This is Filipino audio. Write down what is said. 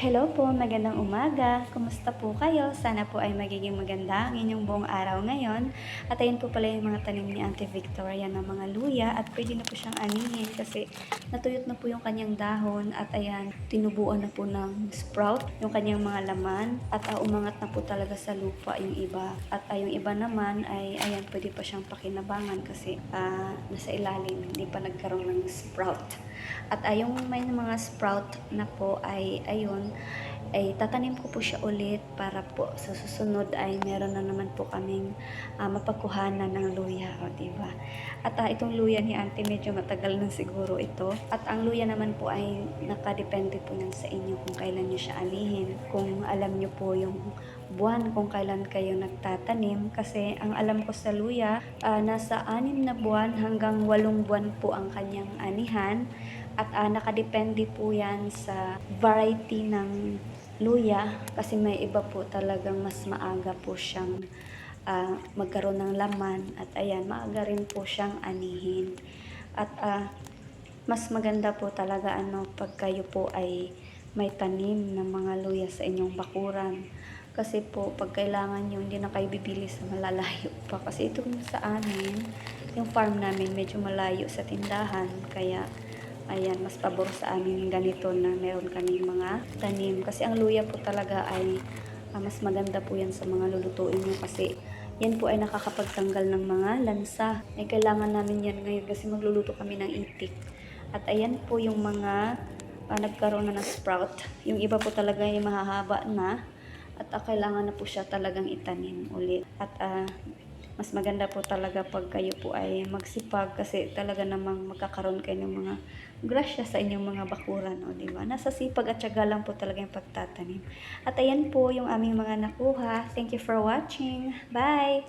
Hello po, magandang umaga. Kumusta po kayo? Sana po ay magiging maganda ang inyong buong araw ngayon. At ayun po pala yung mga tanim ni Auntie Victoria ng mga luya at pwede na po siyang anihin kasi natuyot na po yung kanyang dahon at ayan, tinubuan na po ng sprout yung kanyang mga laman at ah, umangat na po talaga sa lupa yung iba. At ah, yung iba naman ay ayan, pwede pa siyang pakinabangan kasi ah, nasa ilalim, hindi pa nagkaroon ng sprout. At ay yung may mga sprout na po ay ayun, ay tatanim ko po siya ulit para po sa susunod ay meron na naman po kaming ah, mapagkuhanan ng luya, o di ba? At ah, itong luya ni Auntie medyo matagal na siguro ito. At ang luya naman po ay nakadepende po yan sa inyo kung kailan nyo siya anihin. Kung alam nyo po yung buwan kung kailan kayo nagtatanim. Kasi ang alam ko sa luya ah, nasa anim na buwan hanggang walong buwan po ang kanyang anihan. At ah, nakadepende po yan sa variety ng luya kasi may iba po talagang mas maaga po siyang ah, magkaroon ng laman at ayan maaga rin po siyang anihin. At ah, mas maganda po talaga ano pag kayo po ay may tanim ng mga luya sa inyong bakuran kasi po pag kailangan nyo hindi na kayo bibili sa malalayo pa kasi ito sa amin yung farm namin medyo malayo sa tindahan kaya ayan mas pabor sa amin yung ganito na meron kaming mga tanim kasi ang luya po talaga ay ah, mas maganda po yan sa mga lulutuin nyo kasi yan po ay nakakapagtanggal ng mga lansa. Ay kailangan namin yan ngayon kasi magluluto kami ng itik. At ayan po yung mga ah, nagkaroon na ng sprout. Yung iba po talaga ay mahahaba na. At ah, kailangan na po siya talagang itanim ulit. At ah, mas maganda po talaga pag kayo po ay magsipag kasi talaga namang magkakaroon kayo ng mga grasya sa inyong mga bakuran, o di ba? Nasa sipag at syaga lang po talaga yung pagtatanim. At ayan po yung aming mga nakuha. Thank you for watching. Bye!